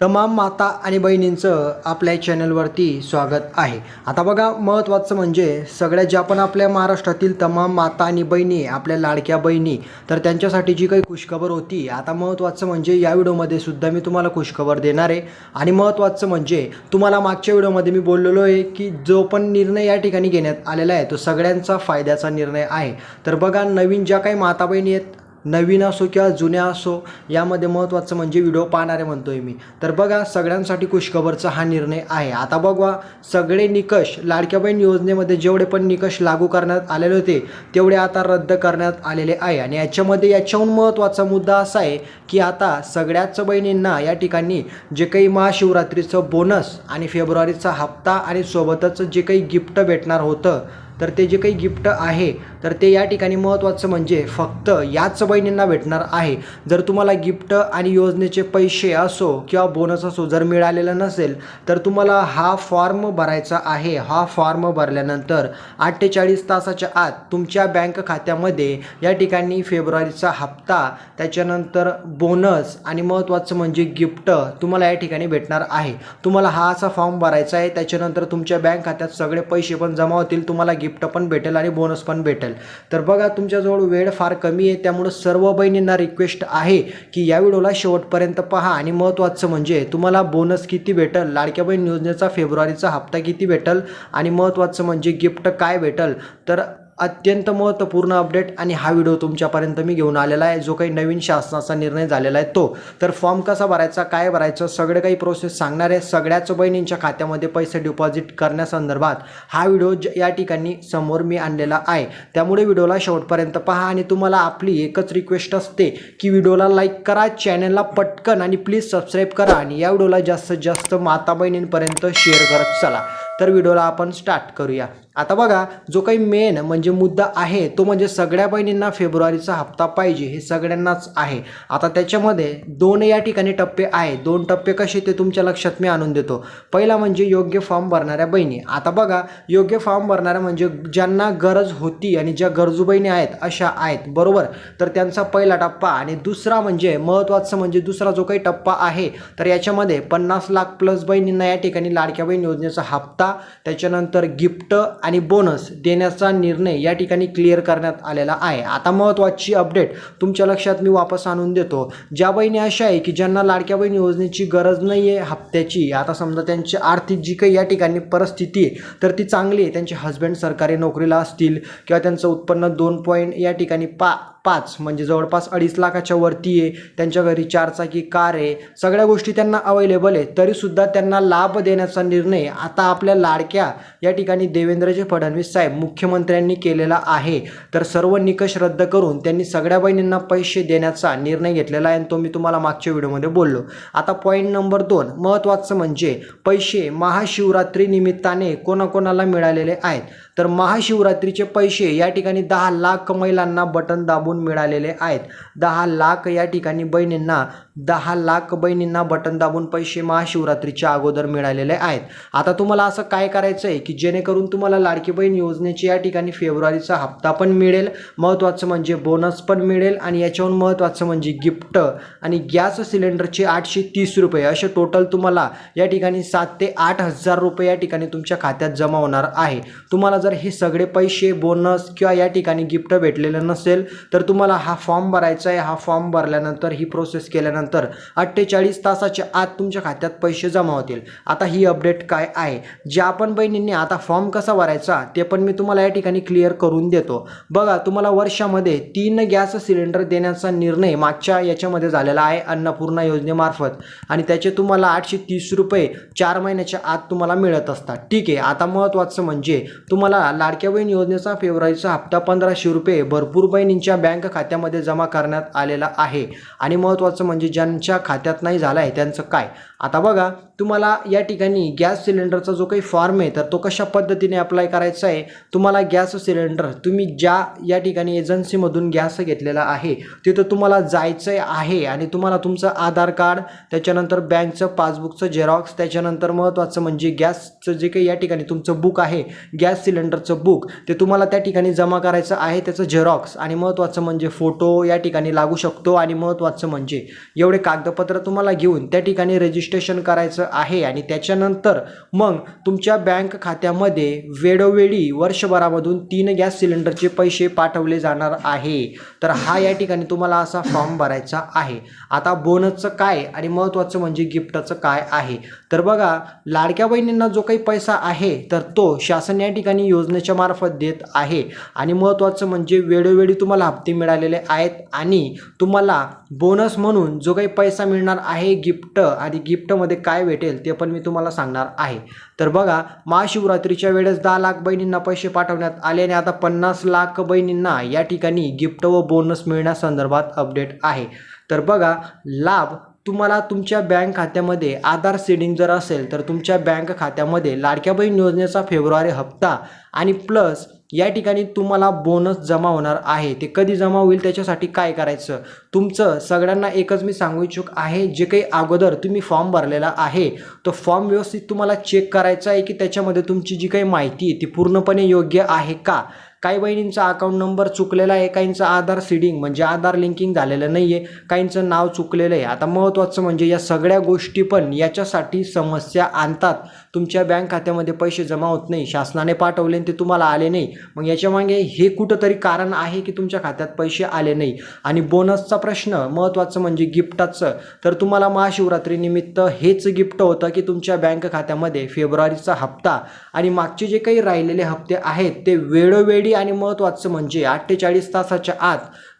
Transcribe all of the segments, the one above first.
तमाम माता आणि बहिणींचं आपल्या चॅनलवरती स्वागत आहे. आता बघा महत्त्वाचं म्हणजे सगळ्या ज्या पण आपल्या महाराष्ट्रातील तमाम माता आणि बहिणी आपल्या लाडक्या बहिणी तर त्यांच्यासाठी जी काही खुशखबर होती आता महत्त्वाचं म्हणजे या व्हिडिओमध्ये सुद्धा मी तुम्हाला खुशखबर देणार आहे. आणि महत्त्वाचं म्हणजे तुम्हाला मागच्या व्हिडिओमध्ये मी बोललेलो आहे की जो पण निर्णय या ठिकाणी घेण्यात आलेला आहे तो सगळ्यांचा फायद्याचा निर्णय आहे. तर बघा नवीन ज्या काही माता बहिणी आहेत नवीन असो किंवा जुन्या असो यामध्ये महत्त्वाचं म्हणजे व्हिडिओ पाहणारे म्हणतो आहे मी. तर बघा सगळ्यांसाठी खुशखबरचा हा निर्णय आहे. आता बघा सगळे निकष लाडक्या बहीण योजनेमध्ये जेवढे पण निकष लागू करण्यात आलेले होते तेवढे आता रद्द करण्यात आलेले आहे. आणि याच्यामध्ये याच्याहून महत्त्वाचा मुद्दा असा आहे की आता सगळ्याच बहिणींना या ठिकाणी जे काही महाशिवरात्रीचं बोनस आणि फेब्रुवारीचा हप्ता आणि सोबतच जे काही गिफ्ट भेटणार होतं तर ते जे काही गिफ्ट आहे तर ते या ठिकाणी महत्त्वाचं म्हणजे फक्त याच बहिणींना भेटणार आहे. जर तुम्हाला गिफ्ट आणि योजनेचे पैसे असो किंवा बोनस असो जर मिळालेलं नसेल तर तुम्हाला हा फॉर्म भरायचा आहे. हा फॉर्म भरल्यानंतर अठ्ठेचाळीस तासाच्या आत तुमच्या बँक खात्यामध्ये या ठिकाणी फेब्रुवारीचा हप्ता त्याच्यानंतर बोनस आणि महत्त्वाचं म्हणजे गिफ्ट तुम्हाला या ठिकाणी भेटणार आहे. तुम्हाला हा असा फॉर्म भरायचा आहे त्याच्यानंतर तुमच्या बँक खात्यात सगळे पैसे पण जमा होतील तुम्हाला गिफ्ट गिफ्ट पण भेटेल आणि बोनस पण भेटेल. तर बघा तुमच्याजवळ वेळ फार कमी आहे त्यामुळं सर्व बहिणींना रिक्वेस्ट आहे की या व्हिडिओला शेवटपर्यंत पहा. आणि महत्त्वाचं म्हणजे तुम्हाला बोनस किती भेटेल लाडक्या बहीण योजनेचा फेब्रुवारीचा हप्ता किती भेटेल आणि महत्त्वाचं म्हणजे गिफ्ट काय भेटल. तर अत्यंत महत्त्वपूर्ण अपडेट आणि हा व्हिडिओ तुमच्यापर्यंत मी घेऊन आलेला आहे. जो काही नवीन शासनाचा निर्णय झालेला आहे तो. तर फॉर्म कसा भरायचा काय भरायचं सगळं काही प्रोसेस सांगणार आहे. सगळ्याच बहिणींच्या खात्यामध्ये पैसे डिपॉझिट करण्यासंदर्भात हा व्हिडिओ ज- या ठिकाणी समोर मी आणलेला आहे. त्यामुळे व्हिडिओला शेवटपर्यंत पहा आणि तुम्हाला आपली एकच रिक्वेस्ट असते की व्हिडिओला लाईक करा चॅनलला पटकन आणि प्लीज सबस्क्राईब करा आणि या व्हिडिओला जास्तीत जास्त माता बहिणींपर्यंत शेअर करत चला. तर व्हिडिओला आपण स्टार्ट करूया. आता बघा जो काही मेन म्हणजे मुद्दा आहे तो म्हणजे सगळ्या बहिणींना फेब्रुवारीचा हप्ता पाहिजे हे सगळ्यांनाच आहे. आता त्याच्यामध्ये दोन या ठिकाणी टप्पे आहे दोन टप्पे कसे ते तुमच्या लक्षात मी आणून देतो. पहिला म्हणजे योग्य फॉर्म भरणाऱ्या बहिणी. आता बघा योग्य फॉर्म भरणाऱ्या म्हणजे ज्यांना गरज होती आणि ज्या गरजू बहिणी आहेत अशा आहेत. बरोबर? तर त्यांचा पहिला टप्पा आणि दुसरा म्हणजे महत्त्वाचं म्हणजे दुसरा जो काही टप्पा आहे तर याच्यामध्ये पन्नास लाख प्लस बहिणींना या ठिकाणी लाडक्या बहीण योजनेचा हप्ता त्याच्यानंतर गिफ्ट आणि बोनस देण्याचा निर्णय या ठिकाणी क्लिअर करण्यात आलेला आहे. आता महत्त्वाची अपडेट तुमच्या लक्षात मी वापस आणून देतो. ज्या बहिणी अशा आहे की ज्यांना लाडक्या बहीण योजनेची गरज नाही आहे हप्त्याची आता समजा त्यांची आर्थिक जी काही या ठिकाणी परिस्थिती आहे तर ती चांगली आहे. त्यांचे हस्बंड सरकारी नोकरीला असतील किंवा त्यांचं उत्पन्न दोन पॉईंट या ठिकाणी पा पाच म्हणजे जवळपास अडीच लाखाच्या वरती आहे. त्यांच्या घरी चारचाकी कार आहे. सगळ्या गोष्टी त्यांना अवेलेबल आहे तरीसुद्धा त्यांना लाभ देण्याचा निर्णय आता आपल्या लाडक्या या ठिकाणी देवेंद्रजी फडणवीस साहेब मुख्यमंत्र्यांनी केलेला आहे. तर सर्व निकष रद्द करून त्यांनी सगळ्या बहिणींना पैसे देण्याचा निर्णय घेतलेला आहे. आणि तो मी तुम्हाला मागच्या व्हिडिओमध्ये बोललो. आता पॉईंट नंबर दोन महत्त्वाचं म्हणजे पैसे महाशिवरात्री निमित्ताने कोणाकोणाला मिळालेले आहेत? तर महाशिवरात्रीचे पैसे या ठिकाणी दहा लाख महिलांना बटन दाबून मिळालेले आहेत. दहा लाख या ठिकाणी बहिणींना दहा लाख बहिणींना बटन दाबून पैसे महाशिवरात्रीच्या अगोदर मिळालेले आहेत. आता तुम्हाला असं काय करायचं आहे की जेणेकरून तुम्हाला लाडकी बहीण योजनेची या ठिकाणी फेब्रुवारीचा हप्ता पण मिळेल महत्त्वाचं म्हणजे बोनस पण मिळेल आणि याच्याहून महत्त्वाचं म्हणजे गिफ्ट आणि गॅस सिलेंडरचे आठशे तीस रुपये असे टोटल तुम्हाला या ठिकाणी सात ते आठ हजार रुपये या ठिकाणी तुमच्या खात्यात जमा होणार आहे. तुम्हाला जर हे सगळे पैसे बोनस किंवा या ठिकाणी गिफ्ट भेटलेलं नसेल तर तुम्हाला हा फॉर्म भरायचा आहे. हा फॉर्म भरल्यानंतर ही प्रोसेस केल्यानंतर अठ्ठेचाळीस तासाच्या आत तुमच्या खात्यात पैसे जमा होतील. आता ही अपडेट काय आहे? ज्या आपण बहिणींनी आता फॉर्म कसा भरायचा ते पण मी तुम्हाला या ठिकाणी क्लिअर करून देतो. बघा तुम्हाला वर्षामध्ये तीन गॅस सिलेंडर देण्याचा निर्णय मागच्या याच्यामध्ये झालेला आहे अन्नपूर्णा योजनेमार्फत आणि त्याचे तुम्हाला आठशे तीस रुपये चार महिन्याच्या आत तुम्हाला मिळत असतात. ठीक आहे आता महत्त्वाचं म्हणजे तुम्हाला लाडक्या बहीण योजनेचा फेब्रुवारीचा हप्ता पंधराशे रुपये भरपूर बहिणींच्या बँक खात्यामध्ये जमा करण्यात आलेला आहे. आणि महत्त्वाचं म्हणजे ज्यांच्या खात्यात नाही झाला आहे त्यांचं काय? आता बघा तुम्हाला या ठिकाणी गॅस सिलेंडरचा जो काही फॉर्म आहे तर तो कशा पद्धतीने अप्लाय करायचा आहे? तुम्हाला गॅस सिलेंडर तुम्ही ज्या या ठिकाणी एजन्सीमधून गॅस घेतलेला आहे तिथं तुम्हाला जायचं आहे आणि तुम्हाला तुमचं आधार कार्ड त्याच्यानंतर बँकचं पासबुकचं झेरॉक्स त्याच्यानंतर महत्त्वाचं म्हणजे गॅसचं जे काही या ठिकाणी तुमचं बुक आहे गॅस सिलेंडरचं बुक ते तुम्हाला त्या ठिकाणी जमा करायचं आहे त्याचं झेरॉक्स आणि महत्त्वाचं म्हणजे फोटो या ठिकाणी लागू शकतो आणि महत्त्वाचं म्हणजे एवढे कागदपत्र तुम्हाला घेऊन त्या ठिकाणी रजिस्ट्रेशन करायचं आहे आणि त्याच्यानंतर मग तुमच्या बँक खात्यामध्ये वेळोवेळी वर्षभरामधून तीन गॅस सिलेंडरचे पैसे पाठवले जाणार आहे. तर हा या ठिकाणी तुम्हाला असा फॉर्म भरायचा आहे. आता बोनसचं काय आणि महत्त्वाचं म्हणजे गिफ्टचं काय आहे? तर बघा लाडक्या बहिणींना जो काही पैसा आहे तर तो शासन या ठिकाणी योजनेच्या मार्फत देत आहे. आणि महत्त्वाचं म्हणजे वेळोवेळी तुम्हाला हप्ते मिळालेले आहेत आणि तुम्हाला बोनस म्हणून जो काही पैसा मिळणार आहे गिफ्ट आणि गिफ्ट गिफ्टमध्ये काय भेटेल ते पण मी तुम्हाला सांगणार आहे. तर बघा महाशिवरात्रीच्या वेळेस दहा लाख बहिणींना पैसे पाठवण्यात आले आणि आता पन्नास लाख बहिणींना या ठिकाणी गिफ्ट व बोनस मिळण्यासंदर्भात अपडेट आहे. तर बघा लाभ तुम्हाला तुमच्या बँक खात्यामध्ये आधार सीडिंग जर असेल तर तुमच्या बँक खात्यामध्ये लाडक्या बहीण योजनेचा फेब्रुवारी हप्ता आणि प्लस या ठिकाणी तुम्हाला बोनस जमा होणार आहे. ते कधी जमा होईल त्याच्यासाठी काय करायचं? तुमचं सगळ्यांना एकच मी सांगू इच्छुक आहे जे काही अगोदर तुम्ही फॉर्म भरलेला आहे तो फॉर्म व्यवस्थित तुम्हाला चेक करायचा आहे की त्याच्यामध्ये तुमची जी काही माहिती आहे ती पूर्णपणे योग्य आहे का? काही बहिणींचा अकाउंट नंबर चुकलेला आहे काहींचं आधार सीडिंग म्हणजे आधार लिंकिंग झालेलं नाही आहे काहींचं नाव चुकलेलं आहे. आता महत्त्वाचं म्हणजे या सगळ्या गोष्टी पण याच्यासाठी समस्या आणतात. तुमच्या बँक खात्यामध्ये पैसे जमा होत नाही शासनाने पाठवले आणि ते तुम्हाला आले नाही. मग याच्यामागे हे कुठंतरी कारण आहे की तुमच्या खात्यात पैसे आले नाही? आणि बोनसचा प्रश्न महत्त्वाचं म्हणजे गिफ्टाचं तर तुम्हाला महाशिवरात्रीनिमित्त हेच गिफ्ट होतं की तुमच्या बँक खात्यामध्ये फेब्रुवारीचा हप्ता. आणि मागचे जे काही राहिलेले हप्ते आहेत ते वेळोवेळी आणि महत्त्वाचं म्हणजे अठ्ठेचाळीस तासाच्या आत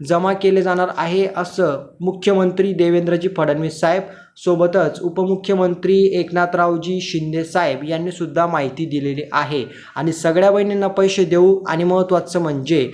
जमा केले जाणार आहे असं मुख्यमंत्री देवेंद्रजी फडणवीस साहेब सोबतच उपमुख्यमंत्री एकनाथरावजी शिंदे साहेब यांनी सुद्धा माहिती दिलेली आहे. आणि सगळ्या बहिणींना पैसे देऊ आणि महत्त्वाचं म्हणजे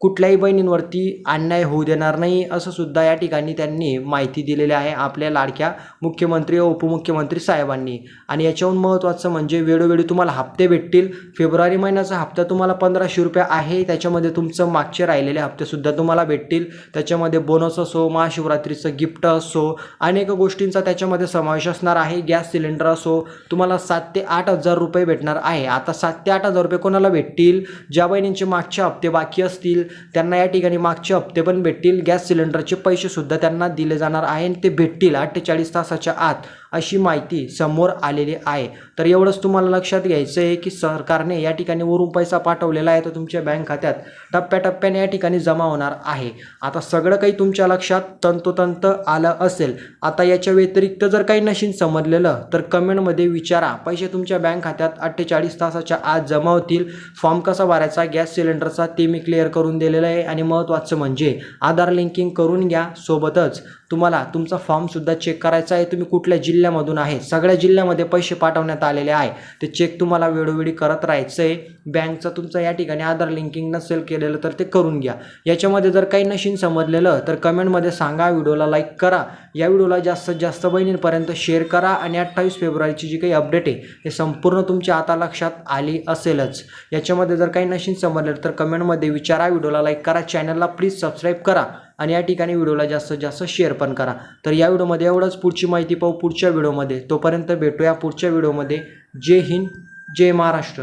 कुठल्याही बहिणींवरती अन्याय होऊ देणार नाही असं सुद्धा या ठिकाणी त्यांनी माहिती दिलेली आहे आपल्या लाडक्या मुख्यमंत्री व उपमुख्यमंत्री साहेबांनी. आणि याच्याहून महत्त्वाचं म्हणजे वेळोवेळी तुम्हाला हप्ते भेटतील. फेब्रुवारी महिन्याचा हप्ता तुम्हाला पंधराशे रुपये आहे. त्याच्यामध्ये तुमचं मागचे राहिलेले हप्तेसुद्धा तुम्हाला भेटतील. त्याच्यामध्ये बोनस असो महाशिवरात्रीचं गिफ्ट असो अनेक गोष्टींचा त्याच्यामध्ये समावेश असणार आहे. गॅस सिलेंडर असो तुम्हाला सात ते आठ हजार रुपये भेटणार आहे. आता सात ते आठ हजार रुपये कोणाला भेटतील? ज्या बहिणींचे मागचे हप्ते बाकी असतील त्यांना या ठिकाणी मागचे हप्ते पण भेटतील. गॅस सिलेंडरचे पैसेसुद्धा त्यांना दिले जाणार आहे आणि ते भेटतील अठ्ठेचाळीस तासाच्या आत. अशी माहिती समोर आलेली आहे. तर एवढंच तुम्हाला लक्षात घ्यायचं आहे की सरकारने या ठिकाणी वरून पैसा पाठवलेला आहे तो तुमच्या बँक खात्यात टप्प्याटप्प्याने या ठिकाणी जमा होणार आहे. आता सगळं काही तुमच्या लक्षात तंतोतंत आलं असेल. आता याच्या व्यतिरिक्त जर काही नशीन समजलेलं तर कमेंटमध्ये विचारा. पैसे तुमच्या बँक खात्यात अठ्ठेचाळीस तासाच्या आत जमा होतील. फॉर्म कसा भरायचा गॅस सिलेंडरचा ते मी क्लिअर करून दिलेलं आहे. आणि महत्त्वाचं म्हणजे आधार लिंकिंग करून घ्या. सोबतच तुम्हाला तुमचा फॉर्मसुद्धा चेक करायचा आहे. तुम्ही कुठल्या जिल्ह्यामधून आहे? सगळ्या जिल्ह्यामध्ये पैसे पाठवण्यात आलेले आहे. ते चेक तुम्हाला वेळोवेळी करत राहायचं आहे बँकचं तुमचं या ठिकाणी आधार लिंकिंग नसेल केलेलं तर ते करून घ्या. याच्यामध्ये जर काही नशीन समजलेलं तर कमेंटमध्ये सांगा. व्हिडिओला लाईक करा. या व्हिडिओला जास्तीत जास्त बहिणींपर्यंत शेअर करा आणि अठ्ठावीस फेब्रुवारीची जी काही अपडेट आहे हे संपूर्ण तुमच्या आता लक्षात आली असेलच. याच्यामध्ये जर काही नशीन समजलेलं तर कमेंटमध्ये विचारा. व्हिडिओला लाईक करा. चॅनलला प्लीज सबस्क्राईब करा. आणि या ठिकाणी व्हिडिओला जास्तीत जास्त शेअर पण करा. तर या व्हिडिओमध्ये एवढंच. पुढची माहिती पाहू पुढच्या व्हिडिओमध्ये. तोपर्यंत भेटूया पुढच्या व्हिडिओमध्ये. जय हिंद जय महाराष्ट्र.